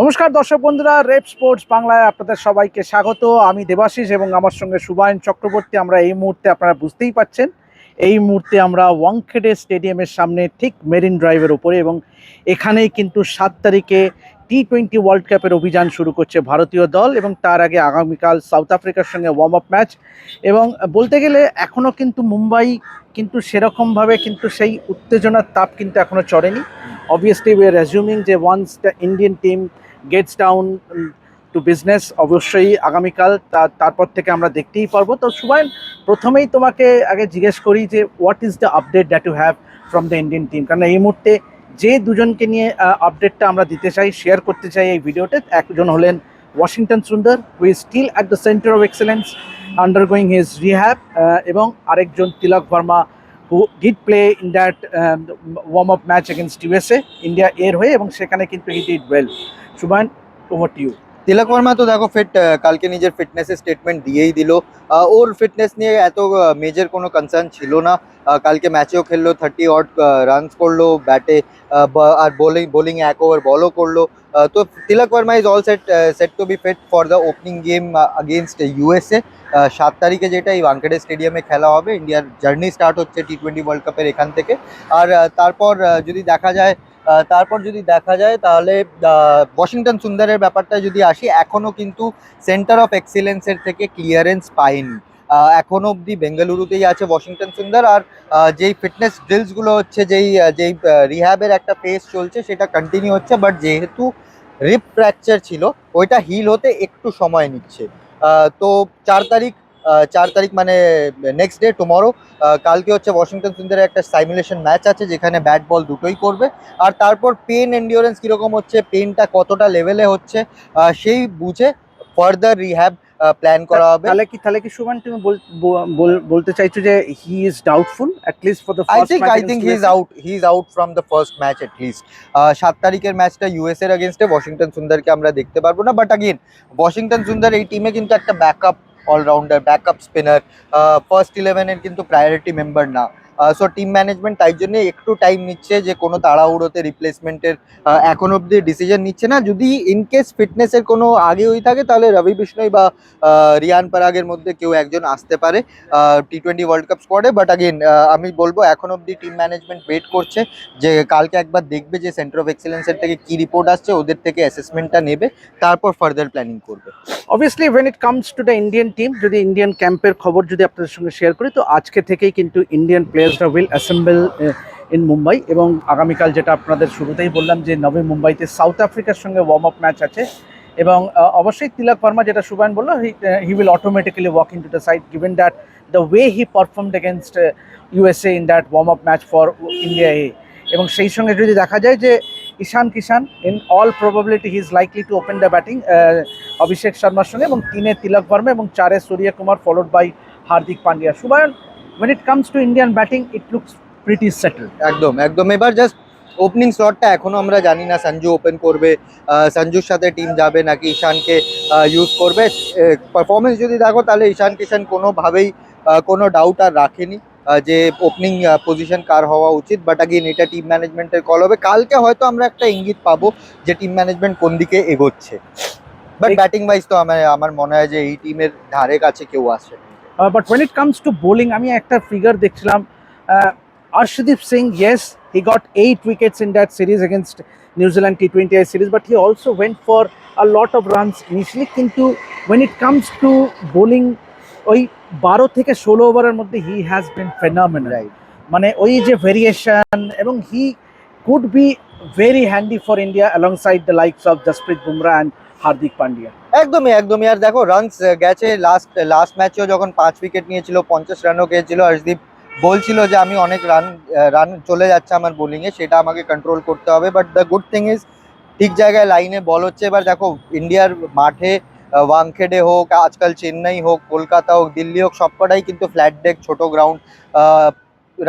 নমস্কার দর্শক বন্ধুরা, রেপ স্পোর্টস বাংলায় আপনাদের সবাইকে স্বাগত। আমি দেবাশিস এবং আমার সঙ্গে সুবায়ন চক্রবর্তী। আমরা এই মুহূর্তে আপনারা বুঝতেই পাচ্ছেন, এই মুহূর্তে আমরা ওয়াংখেডে স্টেডিয়ামের সামনে ঠিক মেরিন ড্রাইভের ওপরে এবং এখানেই কিন্তু সাত তারিখে টি টোয়েন্টি ওয়ার্ল্ড কাপের অভিযান শুরু করছে ভারতীয় দল এবং তার আগে আগামীকাল সাউথ আফ্রিকার সঙ্গে ওয়ার্ম আপ ম্যাচ এবং বলতে গেলে এখনও কিন্তু মুম্বাই কিন্তু সেরকমভাবে কিন্তু সেই উত্তেজনার তাপ কিন্তু এখনও চড়েনি। অবভিয়াসলি উই আর অ্যাজিউমিং যে once the Indian team gets down to business অবশ্যই আগামীকাল তারপর থেকে আমরা দেখতেই পারব। তো সুবাইন প্রথমেই তোমাকে আগে জিজ্ঞেস করি যে what is the update that you have from the Indian team কারণ এই মুহূর্তে যে দুজনকে নিয়ে আপডেটটা আমরা দিতে চাই শেয়ার করতে চাই এই ভিডিওতে, একজন হলেন Washington Sundar who is still at the centre of excellence undergoing his rehab এবং আরেকজন Tilak Varma who did play in that warm up match against USA India এর হয়ে এবং সেখানে কিন্তু he did well Suban over to you Tilak Varma তো দেখো fit কালকে নিজের ফিটনেসের স্টেটমেন্ট দিয়েই দিল। ওর ফিটনেস নিয়ে এত মেজর কোনো কনসার্ন ছিল না। আহ, কালকে ম্যাচেও খেললো থার্টি অট রানস করল ব্যাটে আর বোলিং বোলিং এক ওভার বলও করল। আহ, তো Tilak Varma is all set set to be fit for the opening game against USA সাত তারিখে যেটা এই ওয়াংখেডে স্টেডিয়ামে খেলা হবে ইন্ডিয়ার জার্নি স্টার্ট হচ্ছে টি টোয়েন্টি ওয়ার্ল্ড কাপের এখান থেকে। আর তারপর যদি দেখা যায় তারপর যদি দেখা যায় তাহলে ওয়াশিংটন সুন্দরের ব্যাপারটা যদি আসি এখনও কিন্তু সেন্টার অফ এক্সিলেন্সের থেকে ক্লিয়ারেন্স পায়নি আহ, এখনও অবধি বেঙ্গালুরুতেই আছে ওয়াশিংটন সুন্দর আর যেই ফিটনেস ড্রিলসগুলো হচ্ছে যেই যেই রিহ্যাবের একটা ফেস চলছে সেটা কন্টিনিউ হচ্ছে বাট যেহেতু রিপ ফ্র্যাকচার ছিল, ওইটা হিল হতে একটু সময় নিচ্ছে। তো চার তারিখ চার তারিখ মানে নেক্সট ডে টুমরো কালকে হচ্ছে ওয়াশিংটন সুন্দরের একটা সাইমুলেশন ম্যাচ আছে যেখানে ব্যাট বল দুটোই করবে। আর তারপর পেন এন্ডিওরেন্স কীরকম হচ্ছে পেনটা কতটা লেভেলে হচ্ছে সেই বুঝে ফার্দার রিহ্যাব প্ল্যান করা হবে। তাহলে কি তাহলে কি সুবান তুমি বল- বল- বল- বলতে চাইছো যে he is doubtful at least for the I think I think he is out he is out from the first match at least সাত তারিখের ম্যাচটা ইউএস এর আগেনস্টে ওয়াশিংটন সুন্দরকে আমরা দেখতে পারব না। বাট আগেন ওয়াশিংটন সুন্দর এই টিমে কিন্তু একটা backup allrounder backup spinner first ইলেভেনের কিন্তু প্রায়োরিটি মেম্বার না। সো টিম ম্যানেজমেন্ট তাই জন্য একটু টাইম নিচ্ছে যে কোনো তাড়াহুড়োতে রিপ্লেসমেন্টের এখন অব্দি ডিসিশন নিচ্ছে না। যদি ইন কেস ফিটনেসের কোনো আগে হয়ে থাকে, তাহলে রবি বিষ্ণই বা রিয়ান পরাগের মধ্যে কেউ একজন আসতে পারে টি টোয়েন্টি ওয়ার্ল্ড কাপ স্কোয়াডে বাট আগেন আমি বলব এখন অব্দি টিম ম্যানেজমেন্ট ওয়েট করছে যে কালকে একবার দেখবে যে সেন্টার অফ এক্সেলেন্সের থেকে কি রিপোর্ট আসছে, ওদের থেকে অ্যাসেসমেন্টটা নেবে, তারপর ফার্দার প্ল্যানিং করবে। Obviously when it comes to the Indian team যদি ইন্ডিয়ান ক্যাম্পের খবর যদি আপনাদের সঙ্গে শেয়ার করি, তো আজকে থেকেই কিন্তু ইন্ডিয়ান প্লেয়ার্সরা উইল অ্যাসেম্বল ইন মুম্বাই এবং আগামীকাল যেটা আপনাদের শুরুতেই বললাম যে নভে মুম্বাইতে সাউথ আফ্রিকার সঙ্গে ওয়ার্ম আপ ম্যাচ আছে এবং অবশ্যই তিলক ভার্মা যেটা সুবান বলল he will automatically walk into the side given that the way he performed against USA in that warm up match for India A এবং সেই সঙ্গে যদি দেখা যায় যে Ishan Kishan in all probability he is likely to open the batting Abhishek শর্মার সঙ্গে এবং তিনে তিলক ভার্মা এবং চারে Surya Kumar followed by Hardik Pandya. Subhayan when it comes to Indian batting, it looks pretty settled. একদম একদম। এবার জাস্ট ওপেনিং স্লটটা এখনও আমরা জানি না। সঞ্জু ওপেন করবে সঞ্জুর সাথে টিম যাবে নাকি ঈশানকে ইউজ করবে। পারফরমেন্স যদি দেখো তাহলে ঈশান কিষান কোনোভাবেই কোনো ডাউট আর রাখেনি যে ওপেনিং পজিশন কার হওয়া উচিত। বাট আগেন এটা টিম ম্যানেজমেন্টের কল হবে। কালকে হয়তো আমরা একটা ইঙ্গিত পাবো যে টিম ম্যানেজমেন্ট কোন দিকে এগোচ্ছে। বাট ব্যাটিং ওয়াইজ তো আমার আমার মনে হয় যে এই টিমের ধারে কাছে কেউ আসে but when it comes to bowling আমি একটা ফিগার দেখছিলাম Arshdeep Singh yes he got eight wickets in that series against New Zealand T twenty I series but he also went for a lot of runs initially কিন্তু when it comes to bowling ওই বারো থেকে ষোলো ওভারের মধ্যে হি has bin ফেনামেন right মানে ওই যে ভেরিয়েশন এবং he could be very handy for India alongside the likes of Jasprit Bumrah and Hardik Pandya একদমই একদমই। আর দেখো রানস গেছে লাস্ট লাস্ট ম্যাচেও যখন পাঁচ উইকেট নিয়েছিল পঞ্চাশ রানও গিয়েছিল হর্ষদীপ বলছিল যে আমি অনেক রান রান চলে যাচ্ছে আমার বোলিংয়ে সেটা আমাকে কন্ট্রোল করতে হবে। But the good thing is ঠিক জায়গায় লাইনে বল হচ্ছে। এবার দেখো ইন্ডিয়ার মাঠে আহ, ওয়াংখেডে হোক আজকাল চেন্নাই হোক কলকাতা হোক দিল্লি হোক সবকটাই কিন্তু ফ্ল্যাট ডেক ছোট গ্রাউন্ড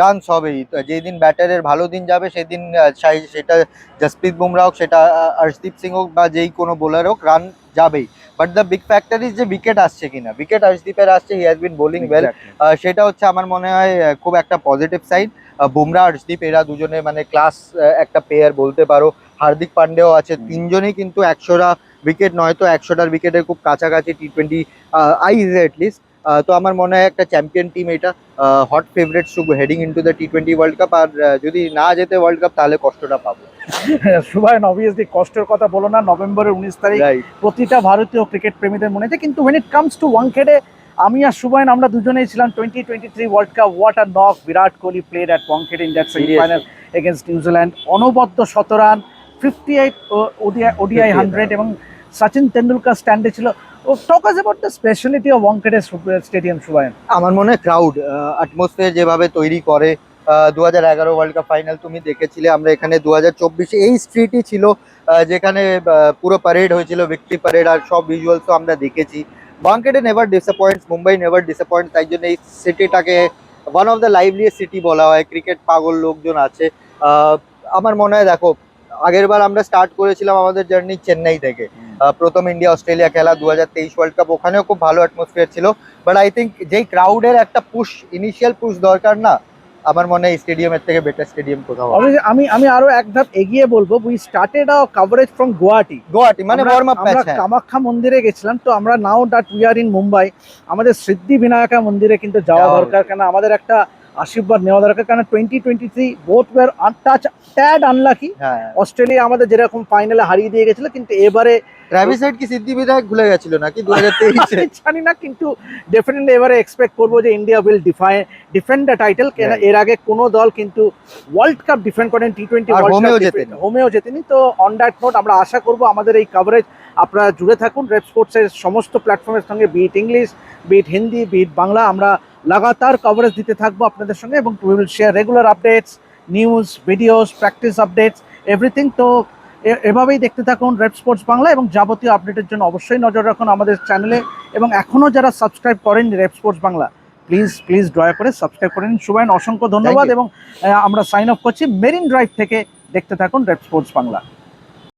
রানস হবেই। যেদিন ব্যাটারের ভালো দিন যাবে সেদিন সেটা জসপ্রীত বুমরা হোক সেটা হর্ষদীপ সিং হোক বা যেই কোনো বোলার হোক রান যাবেই। But the big factor is যে উইকেট আসছে কিনা। উইকেট হর্ষদীপের আসছে he has been bowling well সেটা হচ্ছে আমার মনে হয় খুব একটা পজিটিভ সাইন বুমরা হর্ষদীপ এরা দুজনে মানে ক্লাস একটা প্লেয়ার বলতে পারো। হার্দিক পান্ডেও আছে। তিনজনেই কিন্তু একশোটা উইকেট নয়তো একশোটার উইকেটের খুব কাছাকাছি টি টোয়েন্টি আইজ এটলিস্ট তো আমার মনে হয় একটা চ্যাম্পিয়ন টিম এটা hot favourite to heading into the T twenty world cup আর যদি না যেতে ওয়ার্ল্ড কাপ তাহলে কষ্টটা পাবো। সুভায়ন অবভিয়াসলি কষ্টের কথা বলো না নভেম্বরের উনিশ তারিখ প্রতিটা ভারতীয় ক্রিকেট প্রেমীদের মনে কিন্তু when it comes to ওয়াংখেডে আমি আর সুবাইন আমরা দুজনেই ছিলাম twenty twenty three world cup what a knock Virat Kohli played at Wankhede in that semifinal against New Zealand অনবদ্য শতরান fifty eight ODI ODI hundred এবং সচিন তেন্ডুলকার স্ট্যান্ডে ছিল। Talk us about the speciality of Wankhede stadium Subain আমার মনে হয় crowd atmosphere যেভাবে তৈরি করে দু হাজার এগারো ওয়ার্ল্ড কাপ ফাইনাল তুমি দেখেছিলে, আমরা এখানে দু হাজার চব্বিশে এই স্ট্রিটই ছিল যেখানে পুরো প্যারেড হয়েছিল ভিক্টরি প্যারেড আর সব ভিজুয়ালস তো আমরা দেখেছি। বাংকেটে never disappoints Mumbai never disappoint তাই জন্য এই সিটিটাকে one of the liveliest city বলা হয়। ক্রিকেট পাগল লোকজন আছে। আমার মনে হয় দেখো আগের বার আমরা স্টার্ট করেছিলাম আমাদের জার্নি চেন্নাই থেকে। আহ, প্রথম ইন্ডিয়া অস্ট্রেলিয়া খেলা দু হাজার তেইশ ওয়ার্ল্ড কাপ ওখানেও খুব ভালো অ্যাটমসফিয়ার ছিল। বাট আই থিঙ্ক যেই ক্রাউডের একটা পুশ ইনিশিয়াল পুশ দরকার না আমার মনে হয় স্টেডিয়ামের থেকে বেটার স্টেডিয়াম কোথাও হবে। আমি আমি আরও এক ধাপ এগিয়ে বলব we started our coverage from Guwahati Guwahati মানে ওয়ার্ম আপ ম্যাচ আমরা কামাখ্যা মন্দিরে গেছিলাম তো আমরা now that we are in Mumbai আমাদের সিদ্ধি বিনায়কা মন্দিরে কিন্তু যাওয়া যাওয়া দরকার কেন আমাদের একটা আশীর্বাদ নেওয়া দরকার কারণ twenty twenty three both were untouch tad unlucky Australia আমাদের যেরকম ফাইনালে হারিয়ে দিয়ে গেছিল কিন্তু এবারে ট্রাভিস হেড কি সিদ্ধি বিধায়ক ভুলে গেছিল নাকি দু হাজার তেইশে? জানি না কিন্তু ডেফিনেটলি এবারে এক্সপেক্ট করব যে India will defy defend the title এর আগে কোনো দল কিন্তু ওয়ার্ল্ড কাপ ডিফেন্ড করেন টি টোয়েন্টি হোমেও জেতেনি। হোমেও জেতেনি। তো অন দ্যাট নোট আমরা আশা করব আমাদের এই কভারেজ আপনারা জুড়ে থাকুন। রেড স্পোর্টসের সমস্ত প্ল্যাটফর্মের সঙ্গে be it English be it Hindi be it Bangla আমরা লাগাতার কভারেজ দিতে থাকব আপনাদের সঙ্গে এবং we will share regular updates news videos practice updates everything তো এভাবেই দেখতে থাকুন রেড স্পোর্টস বাংলা এবং যাবতীয় আপডেটের জন্য অবশ্যই নজর রাখুন আমাদের চ্যানেলে এবং এখনও যারা সাবস্ক্রাইব করেন Red Sports Bangla please please দয়া করে সাবস্ক্রাইব করে নিন। সুবাইন অসংখ্য ধন্যবাদ এবং আমরা সাইন অফ করছি মেরিন ড্রাইভ থেকে দেখতে থাকুন রেড স্পোর্টস বাংলা